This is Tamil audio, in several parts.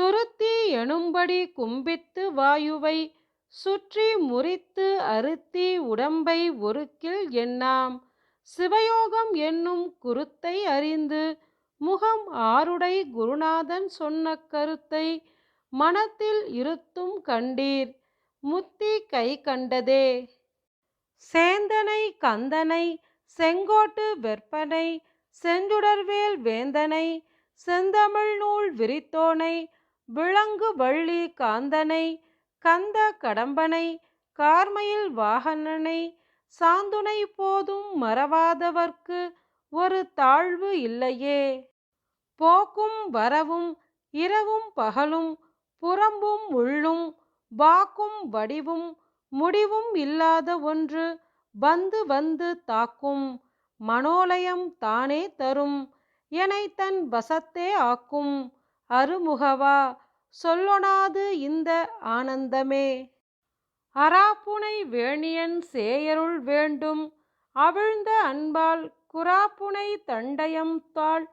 துருத்தி எனும்படி கும்பித்து வாயுவை சுற்றி முறித்து அருத்தி உடம்பை ஒருக்கில் எண்ணாம். சிவயோகம் என்னும் குருத்தை அறிந்து முகம் ஆருடை குருநாதன் சொன்ன கருத்தை மனத்தில் இருத்தும் கண்டீர். முத்தி கை கண்டதே. சேந்தனை கந்தனை செங்கோட்டு வெற்பனை செஞ்சுடர்வேல் வேந்தனை செந்தமிழ் நூல் விரித்தோனை விளங்கு வள்ளி காந்தனை கந்த கடம்பனை கார்மயில் வாகனனை சாந்துணை போதும் மறவாதவர்க்கு ஒரு தாழ்வு இல்லையே. போக்கும் வரவும் இரவும் பகலும் புறம்பும் உள்ளும் வாக்கும் வடிவும் முடிவும் இல்லாத ஒன்று வந்து வந்து தாக்கும் மனோலயம் தானே தரும் என தன் வசத்தே ஆக்கும். அருமுகவா? சொல்லொணாது இந்த ஆனந்தமே. அராப்புனை வேணியன் சேயருள் வேண்டும். அவிழ்ந்த அன்பால் குராப்புனை தண்டயம் தாள்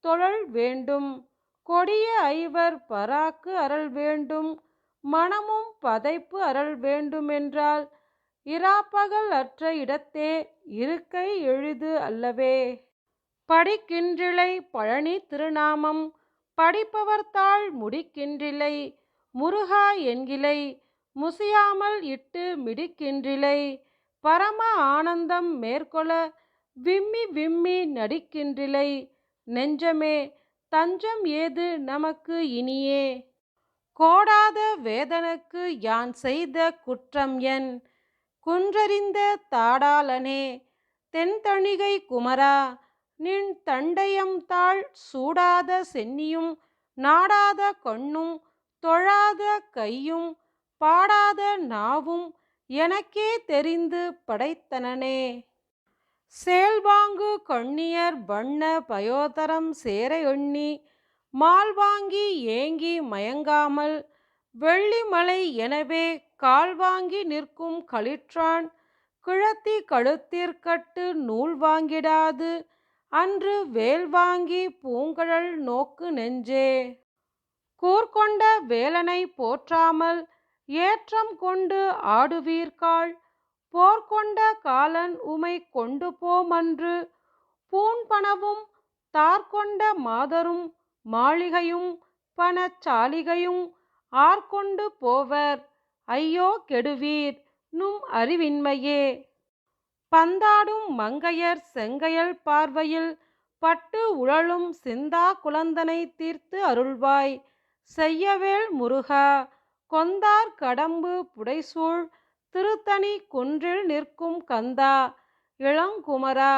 தொழல் வேண்டும். கொடிய ஐவர் பராக்கு அருள் வேண்டும். மனமும் பதைப்பு அருள் வேண்டுமென்றால் இராப்பகல் அற்ற இடத்தே இருக்கை எளிது அல்லவே. படிக்கின்றிலை பழனி திருநாமம் படிப்பவர்தாள் முடிக்கின்றிலை முருகா என்கிலை முசியாமல் இட்டு மிடிக்கின்றிலை பரம ஆனந்தம் மேற்கொள்ள விம்மி விம்மி நடிக்கின்றிலை நெஞ்சமே தஞ்சம் ஏது நமக்கு இனியே? கோடாத வேதனுக்கு யான் செய்த குற்றம் என்? குன்றறிந்த தாடாளனே தென்தணிகை குமரா நின் தண்டயம் தாழ் சூடாத சென்னியும் நாடாத கண்ணும் தொழாத கையும் பாடாத நாவும் எனக்கே தெரிந்து படைத்தனனே. சேல்வாங்கு கண்ணியர் வண்ண பயோதரம் சேர எண்ணி மால்வாங்கி ஏங்கி மயங்காமல் வெள்ளிமலை எனவே கால்வாங்கி நிற்கும் களிற்றான் கிழத்தி கழுத்திற்கட்டு நூல் வாங்கிடாது அன்று வேல் வாங்கி பூங்கழல் நோக்கு நெஞ்சே. கூர்கொண்ட வேலனை போற்றாமல் ஏற்றம் கொண்டு ஆடுவீர்காள். போர்கொண்ட காலன் உமை கொண்டு போமன்று. பூண்பனவும் தார்கொண்ட மாதரும் மாளிகையும் பணச்சாலிகையும் ஆர்கொண்டு போவர். ஐயோ கெடுவீர் நும் அறிவின்மையே. பந்தாடும் மங்கையர் செங்கையல் பார்வையில் பட்டு உழலும் சிந்தா குலந்தனை தீர்த்து அருள்வாய். செய்யவேல் முருகா கொந்தார் கடம்பு புடைசூழ் திருத்தணி குன்றில் நிற்கும் கந்தா இளங்குமரா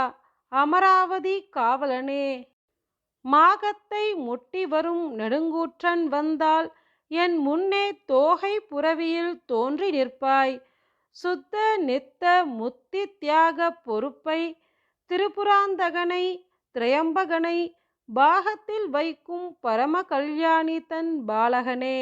அமராவதி காவலனே. மாகத்தை முட்டி வரும் நெடுங்கூற்றன் வந்தால் என் முன்னே தோகை புறவியில் தோன்றி நிற்பாய். சுத்த நித்த முத்தி தியாக பொறுப்பை திரிபுராந்தகனை திரையம்பகனை பாகத்தில் வைக்கும் பரம கல்யாணி தன் பாலகனே.